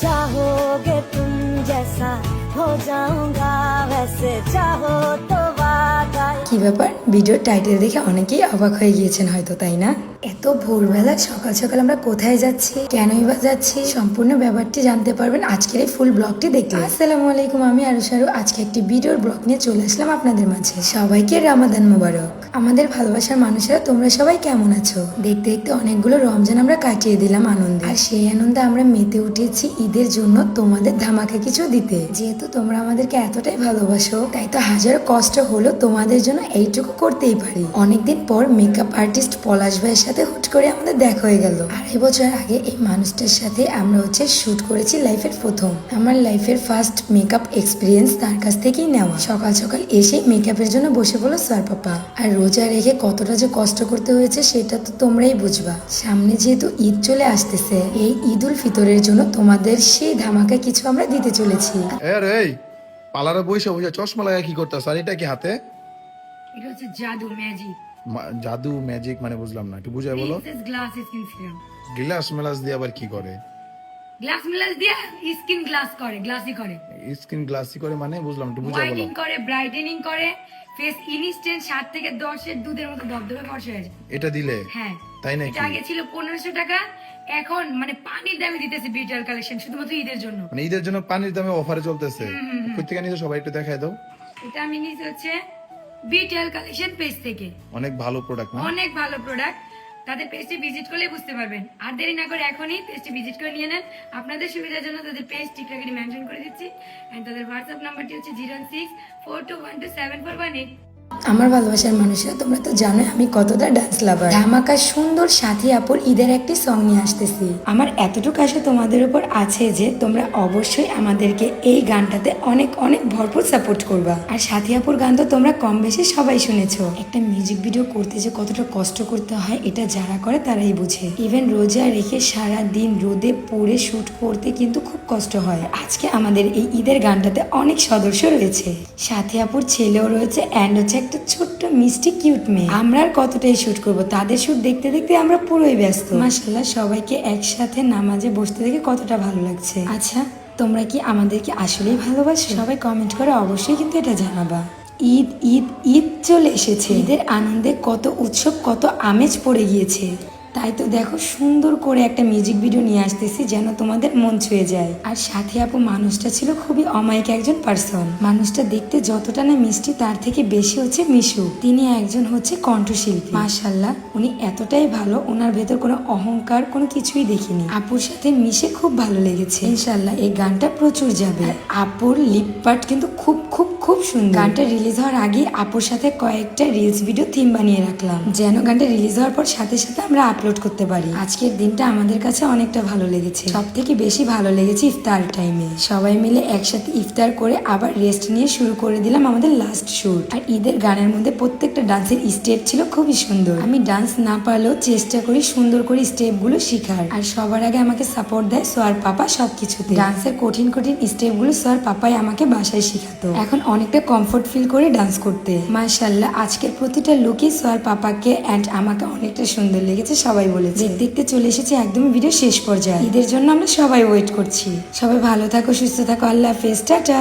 चाहोगे तुम जैसा हो जाऊँगा वैसे। चाहो तो কি ব্যাপার? ভিডিওর টাইটেল দেখে অনেকেই অবাক হয়ে গিয়েছেন হয়তো, তাই না? এত ভোরবেলা, সকাল সকাল আমরা কোথায় যাচ্ছি? কেনই বা যাচ্ছি? সম্পূর্ণ ব্যাপারটি জানতে পারবেন আজকের এই ফুল ব্লগটি দেখলে। আসসালামু আলাইকুম, আমি আরুষারু আজকে একটি ভিডিওর ব্লগ নিয়ে চলে আসলাম আপনাদের মাঝে। সবাইকে রামাদান মোবারক। আমাদের ভালোবাসার মানুষেরা, তোমরা সবাই কেমন আছো? দেখতে দেখতে অনেকগুলো রমজান আমরা কাটিয়ে দিলাম আনন্দে। আর সেই আনন্দে আমরা মেতে উঠেছি ঈদের জন্য তোমাদের ধামাকা কিছু দিতে। যেহেতু তোমরা আমাদেরকে এতটাই ভালোবাসো, তাই তো হাজারো কষ্ট হলো তোমাদের জন্য এইটুকু করতেই পারি। অনেকদিন পর মেকআপ আর্টিস্ট পলাশ ভাইয়ের সাথে হুট করে আমাদের দেখা হয়ে গেল। আড়াই বছর আগে এই মানুষটার সাথে আমরা হচ্ছে শুট করেছি লাইফের প্রথম। আমার লাইফের ফার্স্ট মেকআপ এক্সপিরিয়েন্স তার কাছ থেকেই নেওয়া। সকাল সকাল এসে মেকআপের জন্য বসে পড়ল স্যার পাপা আর রোজা রেখে কতটা যে কষ্ট করতে হয়েছে সেটা তো তোমরাই বুঝবা। সামনে যেহেতু ঈদ চলে আসতেছে, এই ঈদ উল ফিতরের জন্য তোমাদের সেই ধামাকা কিছু আমরা দিতে চলেছি। পালারে বইসা বইসা চশমা লাগা কি করতেছ? আর এটা কি হাতে? এটা হচ্ছে জাদু ম্যাজিক জাদু ম্যাজিক মানে বুঝলাম না একটু বুঝাই বলো। গ্লাস স্কিন সিরাম গ্লাস মেলাস দিয়ে আবার কি করে? গ্লাস মিলাস দিয়ে স্কিন গ্লাস করে গ্লাসই করে। স্কিন করে মানে বুঝলাম একটু বুঝাই বলো। হোয়াইটিং করে ব্রাইটেনিং করে ফেস ইনস্ট্যান্ট সাত থেকে দশের দুধের মতো দবদবে ফর্সা হয়ে যায়। এটা দিলে? হ্যাঁ। তাই নাকি? এটা আগে ছিল পনেরোশো টাকা এখন মানে পানির দামে দিতেছে বিটাল কালেকশন শুধুমাত্র ঈদের জন্য। মানে ঈদের জন্য পানির দামে অফারে চলতেছে। কই থেকে সবাই একটু দেখাই দাও। এটা আমি হচ্ছে বিটাল কালেকশন পেজ থেকে। অনেক ভালো প্রোডাক্ট অনেক ভালো প্রোডাক্ট তাদের পেজটি ভিজিট করলে বুঝতে পারবেন। আর দেরি না করে এখনই পেজটি ভিজিট করে নিয়ে নেন। আপনাদের সুবিধার জন্য তাদের পেজ টিকটাকে মেনশন করে দিচ্ছি। এন্ড তাদের হোয়াটসঅ্যাপ নাম্বারটি হচ্ছে zero six four two one two seven four one eight আমার ভালোবাসার মানুষরা, তোমরা তো জানো আমি কতটা ডান্স লাভার ধামাকা সুন্দর সাথী আপুর ঈদের একটি সং নিয়ে আসতেছি। আমার এতটুকু আশা তোমাদের উপর আছে যে তোমরা অবশ্যই আমাদেরকে এই গানটাতে অনেক অনেক ভরপুর সাপোর্ট করবা। আর সাথী আপুর গান তো তোমরা কম বেশি সবাই শুনেছো। একটা মিউজিক ভিডিও করতে যে কতটা কষ্ট করতে হয়, এটা যারা করে তারাই বুঝে। ইভেন রোজা রেখে সারা দিন রোদে পড়ে শ্যুট করতে কিন্তু খুব কষ্ট হয়। আজকে আমাদের এই ঈদের গানটাতে অনেক সদস্য রয়েছে। সাথী আপুর ছেলেও রয়েছে অ্যান্ড হচ্ছে একটা ছোট্ট মিষ্টি কিউট মেয়ে। আমরা আর কতটাই শ্যুট করব? তাদের শ্যুট দেখতে দেখতে আমরা পুরোই ব্যস্ত। মাসাল্লাহ সবাইকে একসাথে নামাজে বসতে দেখে কতটা ভালো লাগছে। আচ্ছা তোমরা কি আমাদেরকে আসলেই ভালোবাসো? সবাই কমেন্ট করে অবশ্যই কিন্তু এটা জানাবা। ঈদ ঈদ ঈদ চলে এসেছে। ঈদের আনন্দে কত উৎসব কত আমেজ পড়ে গিয়েছে। তাই তো দেখো সুন্দর করে একটা মিউজিক ভিডিও নিয়ে আসতেছি যেন তোমাদের মন ছুঁয়ে যায়। আর সাথে আপু মানুষটা ছিল খুবই অমায়িক একজন পার্সন মানুষটা দেখতে যতটা না মিষ্টি, তার থেকে বেশি হচ্ছে মিশু। তিনি একজন হচ্ছে কণ্ঠশিল্পী। মাশাল্লাহ, উনি এতটাই ভালো, ওনার ভেতর কোনো অহংকার, কোনো কিছুই দেখিনি। আপুর সাথে মিশে খুব ভালো লেগেছে। ইনশাল্লাহ, এই গানটা প্রচুর যাবে। আপুর লিপ পার্ট কিন্তু খুব খুব খুব সুন্দর। গানটা রিলিজ হওয়ার আগে আপুর সাথে কয়েকটা রিলস ভিডিও থিম বানিয়ে রাখলাম। যেন গানটা রিলিজ হওয়ার পর সাথে সাথে আমরা আপলোড করতে পারি। আজকের দিনটা আমাদের কাছে অনেকটা ভালো লেগেছে। সব থেকে বেশি ভালো লেগেছে ইফতার টাইমে সবাই মিলে একসাথে ইফতার করে আবার রেস্ট নিয়ে শুরু করে দিলাম আমাদের লাস্ট শুট আর ঈদের গানের মধ্যে প্রত্যেকটা ডান্সের স্টেপ ছিল খুবই সুন্দর। আমি ডান্স না পারলেও চেষ্টা করি সুন্দর করে স্টেপগুলো শিখার। আর সবার আগে আমাকে সাপোর্ট দেয় সোয়ার পাপা সবকিছুতে। ডান্সের কঠিন কঠিন স্টেপগুলো সোয়ার পাপাই আমাকে বাসায় শিখাতো। এখন অনেকটা কমফোর্ট ফিল করে ডান্স করতে। মাশাল্লাহ আজকের প্রতিটা লুকই সোয়ার পাপাকে অ্যান্ড আমাকে অনেকটা সুন্দর লেগেছে। সবাই বলেছে। দেখতে চলে এসেছে একদম ভিডিও শেষ পর্যায়ে। ঈদের জন্য আমরা সবাই ওয়েট করছি। সবাই ভালো থাকো, সুস্থ থাকো, আল্লাহ হাফেজ, টাটা।